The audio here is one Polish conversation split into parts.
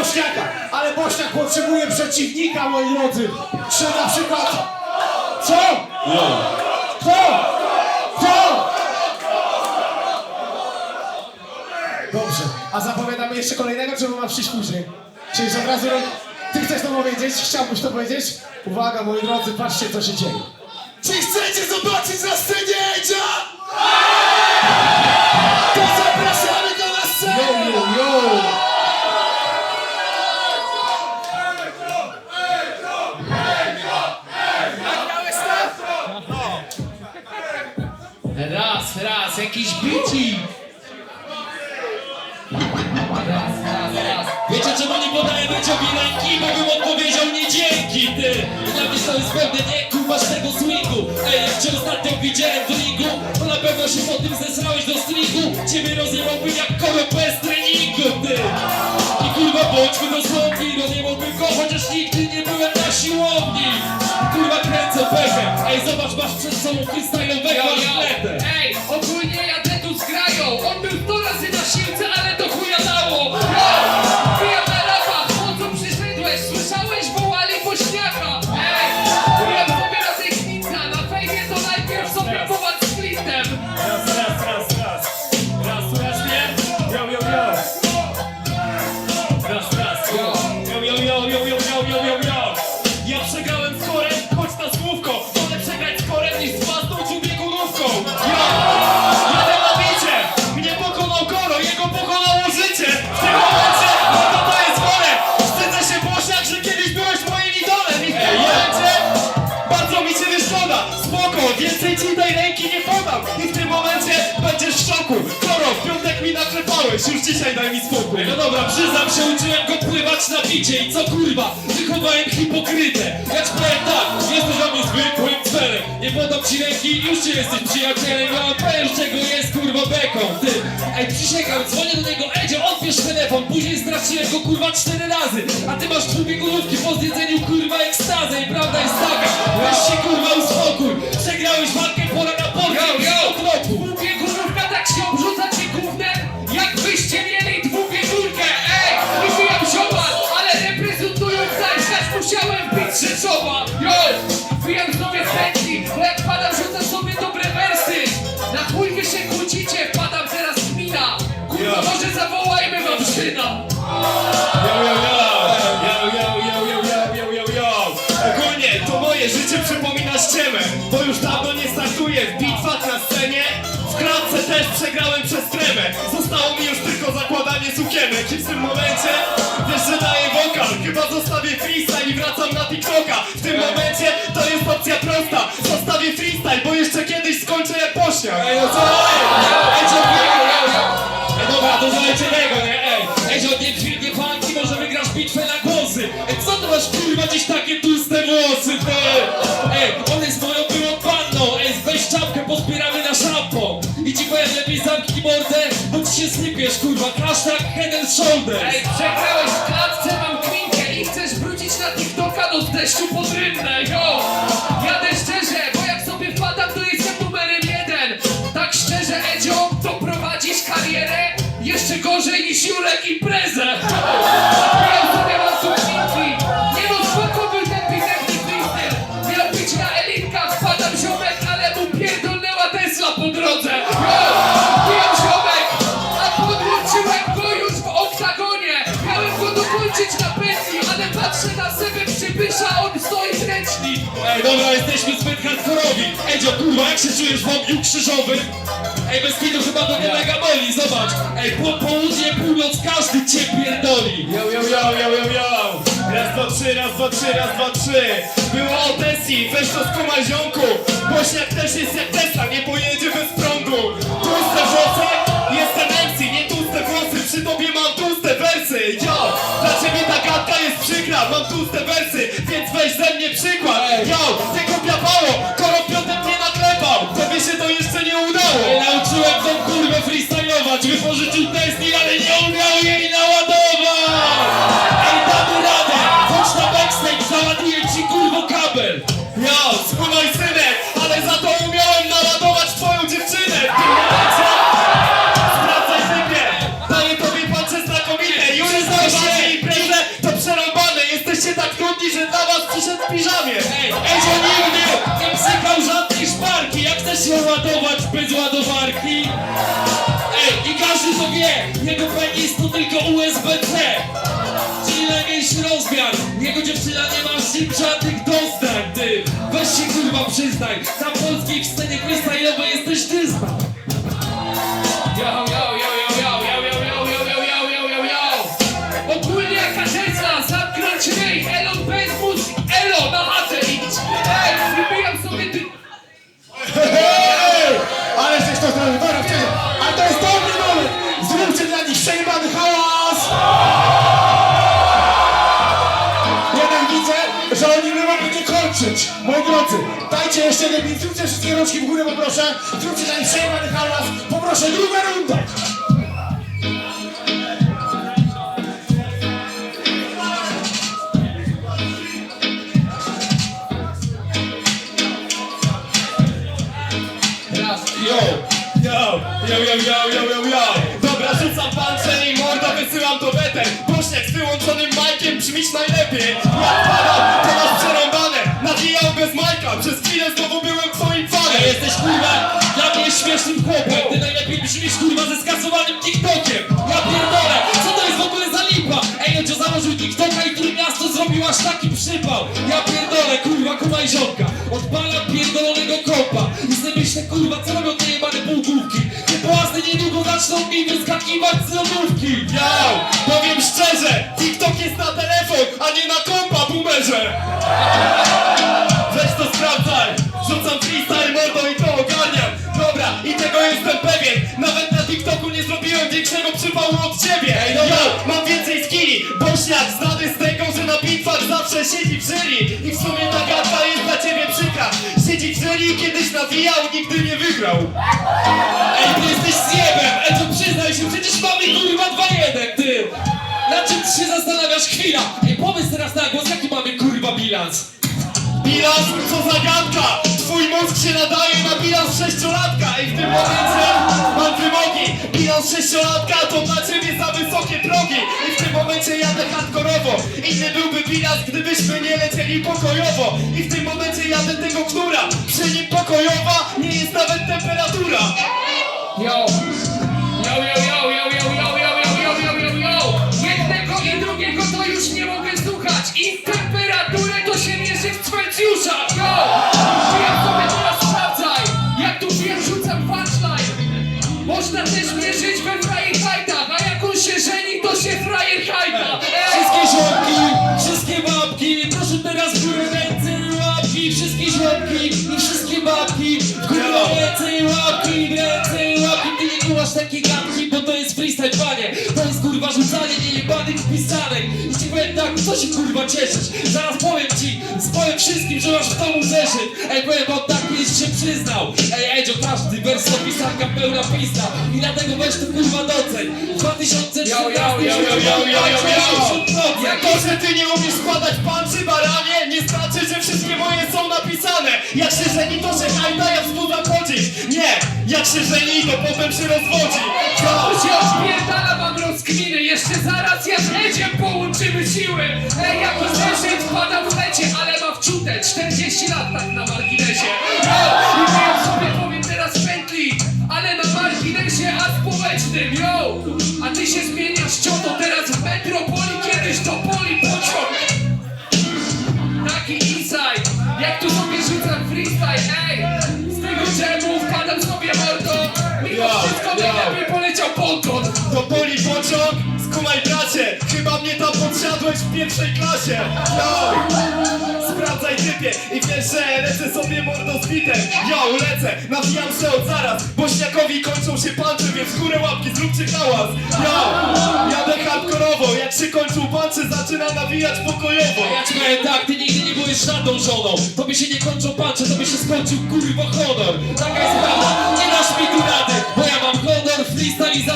Bośniaka, ale Bośniak potrzebuje przeciwnika, moi drodzy. Czy na przykład... Co? Kto? Kto? Dobrze, a zapowiadamy jeszcze kolejnego, czy ma przyjść później? Czyli od razu... Ty chcesz to powiedzieć? Chciałbyś to powiedzieć? Uwaga, moi drodzy, patrzcie, co się dzieje. Czy chcecie zobaczyć na scenie Edzia? To zapraszamy go na scenę! Yo, yo, yo. Pewne nie kumasz tego swingu. Ej, jak cię ostatnio widziałem w ringu. To na pewno się po tym zesrałeś do stringu Ciebie rozjebałbym jak korę bez treningu, ty! I kurwa bądźmy dosłowni Rozjebałbym go, chociaż nigdy nie byłem na siłowni. Kurwa kręcę pechem Ej, zobacz, masz przed sobą freestyle'owego szkoda. Spoko, więcej ci tej ręki nie podam. I w tym momencie będziesz w szoku. Koro, w piątek mi naklepałeś, już dzisiaj daj mi spokój. No dobra, przyznam się, uczyłem go pływać na bicie. I co kurwa, wychowałem hipokrytę. Ja ci powiem tak, jesteś dla mnie zwykłym cfelem. Nie podam ci ręki, już ci jesteś przyjacielem. Ja mam pewien, czego jest kurwa beką. Ty, ej, przysięgam, dzwonię do niego, Edzio, odbierz telefon. Później straciłem go kurwa cztery razy. A ty masz dwubiegunówki po zjedzeniu kurwa ekstazy. I prawda jest taka, życie przypomina ściemę, bo już dawno nie startuję w bitwach na scenie. W klatce też przegrałem przez tremę. Zostało mi już tylko zakładanie sukienek i w tym momencie że daję wokal. Chyba zostawię freestyle i wracam na TikToka. W tym momencie to jest opcja prosta. Zostawię freestyle, bo jeszcze kiedyś skończę jak pośniak. Ej, no co? Ej, człowieku, ej, dobra, to zaleciego, nie? Ej, ej, że od niedźwiednie fanki może wygrasz bitwę na głosy. Ej, co ty masz kurwa gdzieś takie tłuste zamknij mordę, bo ci się sypiesz, kurwa. Hashtag head and shoulders. Ej, przegrałeś w klatce, mam kminkę i chcesz wrócić na TikToka, no z deszczu pod rynne, yo! Jadę szczerze, bo jak sobie wpadam, to jestem numerem jeden Tak szczerze, Edzio, to prowadzisz karierę jeszcze gorzej niż Jurek imprezę! Ej, dobra, jesteśmy zbyt hardkorowi. Edzio, kurwa, jak się czujesz w ogniu krzyżowym? Ej, bez kitu chyba to nie mega boli, zobacz. Ej, po południe, północ, każdy cię pierdoli. Yo, yo, yo, yo, yo, yo. Raz, dwa, trzy, raz, dwa, trzy, raz, dwa, trzy. Było o Tesli, weź to z ziomku. Bośniak też jest jak Tesla, nie pojedzie bez prądu. Tłuste włosy, jestem MC, nie tłuste włosy. Przy tobie mam tłuste wersy, yo. Dla ciebie ta gadka jest przykra, mam tłuste wersy, więc weź ze mnie przykład. Yo, tego piapało, koro piątek mnie naklepał. Tobie się to jeszcze nie udało. Nauczyłem tą kurwę freestylować, wypożyczył Tesli, ale bez ładowarki? Ej, i każdy to wie, jego penis to tylko USB-C Czyli najmniejszy rozmiar. Jego dziewczyna nie ma nim żadnych doznań, ty Weź się kurwa przyznaj. Na polskiej scenie freestyle'owej jesteś ty kończyć. Moi drodzy, dajcie jeszcze jeden bit, zróbcie wszystkie rączki w górę, poproszę. Zróbcie dla nich przejebany hałas. Poproszę, druga runda. Raz. Yo, yo, yo, yo, yo, yo, yo, Dobra, rzucam panczę i mordo wysyłam to weter Bośniak z wyłączonym majkiem brzmić najlepiej padał, to masz przerąbane Nawijał bez majka, przez chwilę znowu byłem twoim fanem. Jesteś kurwa dla mnie śmiesznym chłopem. Ty najlepiej brzmisz kurwa ze skasowanym TikTokiem. Ja pierdolę, co to jest w ogóle za lipa? Ej, Odzio założył TikToka i który miasto zrobił aż taki przypał? Ja pierdolę, kurwa, kumaj ziomka. Odpalam pierdolonego kopa. I sobie myślę, kurwa, co robią te jebane półgłówki? Te płasty niedługo zaczną mi wyskakiwać z lodówki. Yo, powiem szczerze TikTok jest na telefon, a nie na kompa, boomerze większego przypału od ciebie Ej, dobra. Yo, mam więcej skilli Bośniak znany z tego, że na bitwach zawsze siedzi w jury I w sumie ta gadka jest dla ciebie przykra Siedzi w jury, kiedyś nawijał, nigdy nie wygrał Ej, ty jesteś zjebem! Ej, to przyznaj się, przecież mamy kurwa 2-1, ty! Na czym ty się zastanawiasz? Chwila! Ej, powiedz teraz na głos, jaki mamy kurwa bilans? Bilans, co za gadka! Twój mózg się nadaje na bilans sześciolatka i w tym momencie! Bilans sześciolatka to dla ciebie za wysokie progi. I w tym momencie jadę hardkorowo. Inny byłby bilans, gdybyśmy nie lecieli pokojowo. I w tym momencie jadę tego knura. Przy nim pokojowa nie jest nawet temperatura. Yo, yo, yo, yo, yo, yo, yo, she's co się kurwa cieszysz, zaraz powiem ci, powiem wszystkim, że masz w domu zeszyt, ej, powiem wam tak, kiedyś się przyznał, ej, Edzio, każdy wers to pisarka pełna pista i dlatego weź to kurwa doceń, 2014 Yo, yo, yo, yo, yo, yo, yo, yo. jak to, że ty nie umiesz składać panczy baranie, nie znaczy, że wszystkie moje są napisane. Jak się żeni, to się hajda, ja wzbudza chodzić. Nie, jak się żeni, to potem się rozwodzi. Yo, odpierdala mam pociąg, skumaj bracie. Chyba mnie tam podsiadłeś w pierwszej klasie. Yo, sprawdzaj typie i wiesz, że lecę sobie mordo z bitem. Lecę, nawijam się od zaraz. Bośniakowi kończą się pancze, więc górę łapki, zróbcie hałas. Yo, jadę hardkorowo, jak się kończą pancze, zaczynam nawijać pokojowo. Ja ci tak, ty nigdy nie byłeś żadną żoną. Tobie się nie kończą pancze, tobie się skończył kurwa honor. Taka jest prawda, nie dasz mi tu rady, bo ja mam honor, freestyle i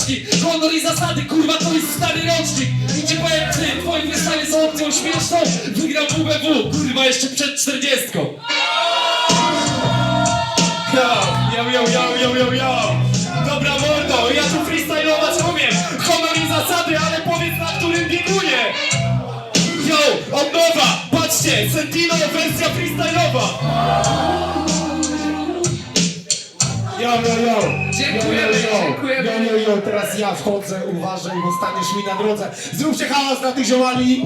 odpocznij. Honor i zasady, kurwa, to jest stary rocznik. I ci powiem ty, twoje freestyle są opcją śmieszną. Wygrał WBW, kurwa, jeszcze przed czterdziestką. Yo, yo, yo, yo, yo, yo, yo. Dobra mordo, ja tu freestylować umiem. Honor i zasady, ale powiedz na którym biegunie. Yo, od nowa, patrzcie, Sentino wersja! Yo, yo, yo! Dziękujemy, yo, yo, yo. dziękujemy. Yo, yo, yo, teraz ja wchodzę, uważaj, bo staniesz mi na drodze. Zróbcie hałas na tych ziomali!